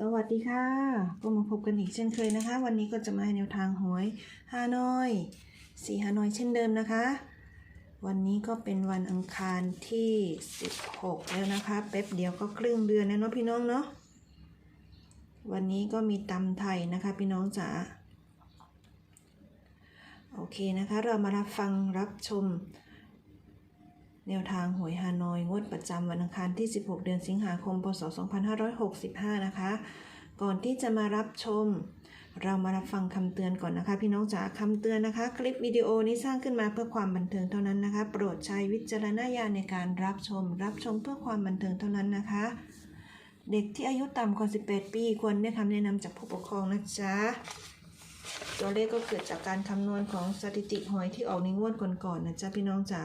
สวัสดีค่ะ ก็มาพบกันอีกเช่นเคยนะคะ วันนี้ก็จะมาให้แนวทางหวยฮานอยสีฮานอยเช่นเดิมนะคะ วันนี้ก็เป็นวันอังคารที่ 16 แล้วนะคะแป๊บเดียวก็ครึ่งเดือนแล้วเนาะพี่น้องเนาะวันนี้ก็มีตำไทยนะคะพี่น้องจ๋าโอเคนะคะ เรามารับฟังรับชม แนวทางหวยฮานอยงวดประจำวันอังคารที่ 16 เดือนสิงหาคม พศ 2565 นะคะ ก่อนที่จะมารับชม เรามารับฟังคำเตือนก่อนนะคะ พี่น้องจ๋าคำเตือนนะคะ คลิปวิดีโอนี้สร้างขึ้นมาเพื่อความบันเทิงเท่านั้นนะคะ โปรดใช้วิจารณญาณในการรับชม รับชมเพื่อความบันเทิงเท่านั้นนะคะ เด็กที่อายุต่ำกว่า 18 ปีควรได้คำแนะนำจากผู้ปกครองนะจ๊ะตัวเลขก็เกิดจากการคำนวณของสถิติหวยที่ออกในงวดก่อนๆนะจ๊ะพี่น้องจ๋า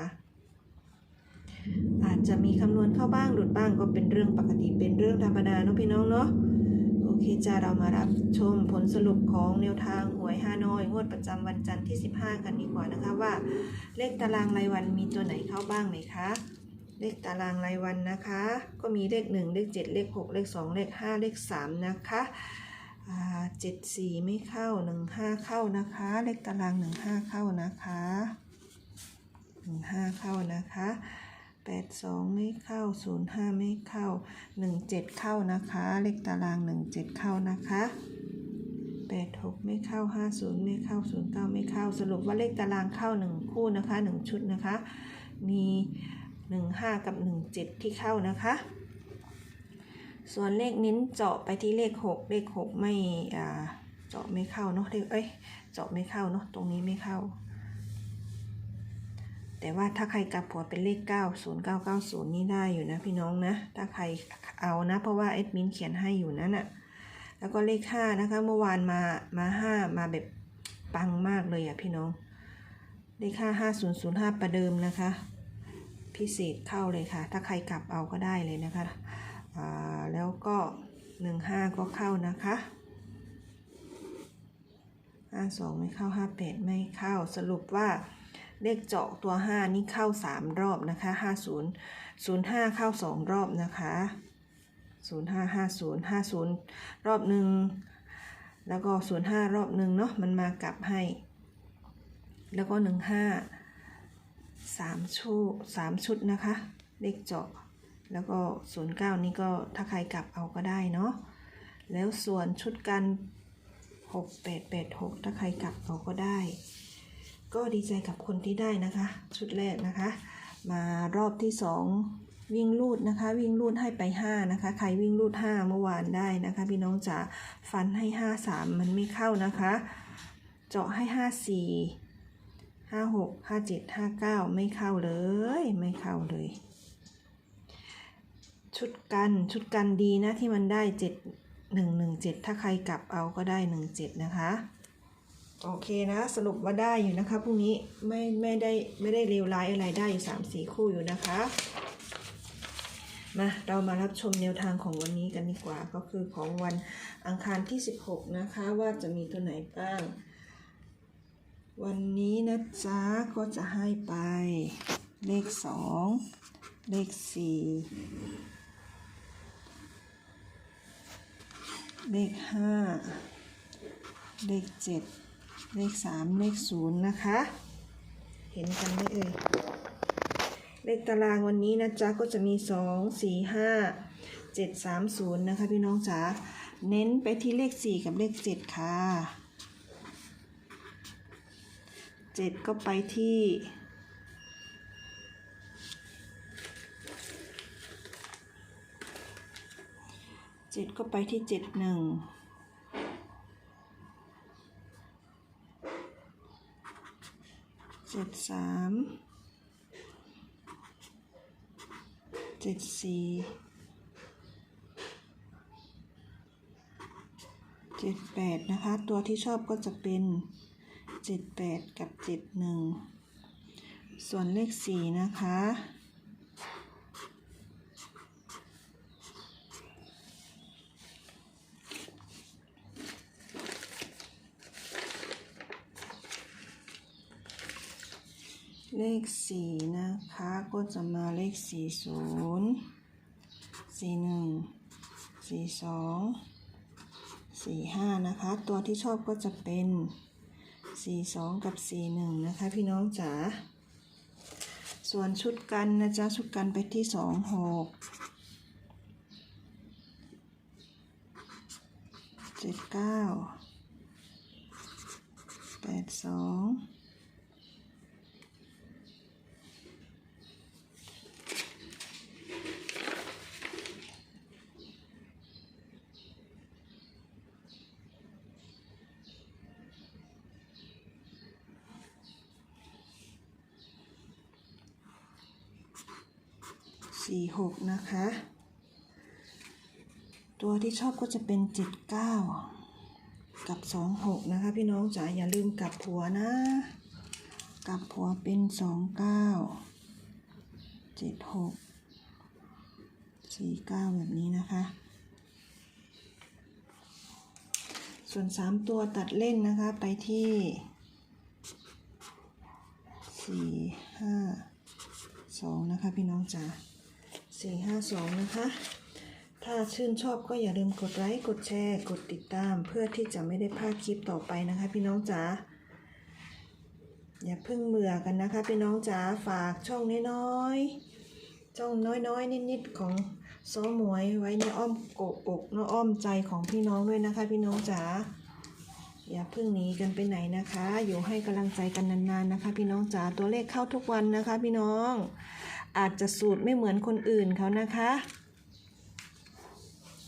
อาจจะมีคำนวณเข้าบ้างหลุดบ้างก็เป็นเรื่องปกติเป็นเรื่องธรรมดาเนาะพี่น้องเนาะโอเคจ้าเรามารับชมผลสรุปของแนวทางหวยฮานอยงวดประจำวันจันทร์ที่ 15 กันดีกว่านะคะว่า เลขตารางรายวันมีตัวไหนเข้าบ้างไหมคะเลขตารางรายวันนะคะ ก็มีเลข 1 เลข 7 เลข 6 เลข 2 เลข 5 เลข 3 นะคะเจ็ดสี่ไม่เข้าหนึ่งห้าเข้านะคะ เลขตารางหนึ่งห้าเข้านะคะหนึ่งห้าเข้านะคะ แปดสองไม่เข้าศูนย์ห้าไม่เข้าหนึ่งเจ็ดเข้านะคะ เลขตารางหนึ่งเจ็ดเข้านะคะแปดหกไม่เข้าห้าศูนย์ไม่เข้าศูนย์เก้าไม่เข้า สรุปว่าเลขตารางเข้าหนึ่งคู่นะคะหนึ่งชุดนะคะ มีหนึ่งห้ากับหนึ่งเจ็ดที่เข้านะคะ ส่วนเลขเน้นเจาะไปที่เลขหกเลขหกไม่อ่าเจาะไม่เข้าเนาะเลขเอ้ย เจาะไม่เข้าเนาะ ตรงนี้ไม่เข้า แต่ว่าถ้าใครกลับหัวเป็นเลข 9 0 9 9 0 นี่ได้อยู่นะพี่น้องนะ ถ้าใครเอานะ เพราะว่าเอดมินเขียนให้อยู่นั่นน่ะ แล้วก็เลข 5 นะคะ เมื่อวานมา มา 5 มาแบบปังมากเลยอะพี่น้อง เลข 5 5 0 0 5 ประเดิมนะคะ พิเศษเข้าเลยค่ะ ถ้าใครกลับเอาก็ได้เลยนะคะอ่าแล้วก็ 15 ก็เข้านะคะ52ไม่เข้า 58 ไม่เข้า สรุปว่า เลขเจาะตัว 5 นี่เข้า 3 รอบนะคะ50 05 เข้า 2 รอบนะคะ0550 50 รอบหนึ่งแล้วก็05 รอบหนึ่งเนาะมันมากลับให้ แล้วก็ 15 3ชุด3ชุดนะคะ เลขเจาะแล้วก็ 09 นี่ก็ถ้าใครกลับเอาก็ได้เนาะแล้วส่วนชุดกัน 6886 ถ้าใครกลับเอาก็ได้ ก็ดีใจกับคนที่ได้นะคะ ชุดแรกนะคะ มารอบที่สองวิ่งลูดนะคะ วิ่งลูดให้ไป 5 นะคะ ใครวิ่งลูด 5 เมื่อวานได้นะคะ พี่น้องจ๋าฟันให้ 5 3 มันไม่เข้านะคะ เจาะให้ 5 4 5 6 5 7 5 9 ไม่เข้าเลยไม่เข้าเลยชุดกันชุดกันดีนะที่มันได้ 7 1 1 7 ถ้าใครกลับเอาก็ได้ 1 7 นะคะ โอเคนะสรุปว่าได้อยู่นะคะพรุ่งนี้ไม่ไม่ได้ไม่ได้เลวร้ายอะไรได้อยู่สามสี่คู่อยู่นะคะ มาเรามารับชมแนวทางของวันนี้กันดีกว่า ก็คือของวันอังคารที่ 16 นะคะว่าจะมีตัวไหนบ้าง วันนี้นะจ๊ะก็จะให้ไปเลข 2 เลข 4 เลข 5 เลข 7 เลข3เลข0นย์นะคะ เห็นกันไหมเอ่ย เลขตารางวันนี้นะจ๊ะก็จะมี2 4 5 7 3 0นย์นะคะพี่น้องจ๋า เน้นไปที่เลข4กับเลข7ค่ะ7ก็ไปที่เจ็ดก็ไปที่เจ็ดหนึ่ง จ็ดสามเจ็ดสี่เจ็ดแปดนะคะ ตัวที่ชอบก็จะเป็นเจ็ดแปดกับเจ็ดหนึ่งส่วนเลขสี่นะคะ เลขสี่นะคะ ก็จะมาเลขสี่ศูนย์สี่หนึ่งสี่สองสี่ห้านะคะ ตัวที่ชอบก็จะเป็นสี่สองกับสี่หนึ่งนะคะ พี่น้องจ๋าส่วนชุดกันนะจ๊ะ ชุดกันไปที่สองหกเจ็ดเก้าแปดสอง สี่หกนะคะ ตัวที่ชอบก็จะเป็นเจ็ดเก้ากับสองหกนะคะ พี่น้องจ๋าอย่าลืมกลับหัวนะ กลับหัวเป็นสองเก้าเจ็ดหกสี่เก้าแบบนี้นะคะ ส่วนสามตัวตัดเล่นนะคะไปที่สี่ห้าสองนะคะพี่น้องจ๋า สี่ห้าสองนะคะ ถ้าชื่นชอบก็อย่าลืมกดไลค์ กดแชร์ กดติดตาม เพื่อที่จะไม่ได้พลาดคลิปต่อไปนะคะ พี่น้องจ๋า อย่าเพิ่งเบื่อกันนะคะ พี่น้องจ๋า ฝากช่องน้อยๆ ช่องน้อยๆ นิดๆ ของโซหมวยไว้ในอ้อมกอกในอ้อมใจของพี่น้องด้วยนะคะ พี่น้องจ๋า อย่าเพิ่งหนีกันไปไหนนะคะ อยู่ให้กำลังใจกันนานๆนะคะ พี่น้องจ๋า ตัวเลขเข้าทุกวันนะคะ พี่น้อง อาจจะสูตรไม่เหมือนคนอื่นเขานะคะ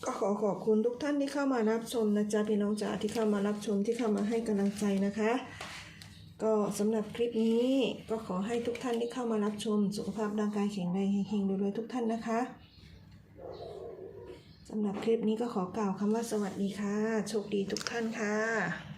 ก็ขอขอบคุณทุกท่านที่เข้ามารับชมนะจ๊ะพี่น้องจ๋าที่เข้ามารับชมที่เข้ามาให้กำลังใจนะคะ ก็สำหรับคลิปนี้ก็ขอให้ทุกท่านที่เข้ามารับชม สุขภาพร่างกายแข็งแรงเฮงๆรวยๆทุกท่านนะคะสำหรับคลิปนี้ก็ขอกล่าวคำว่าสวัสดีค่ะ โชคดีทุกท่านค่ะ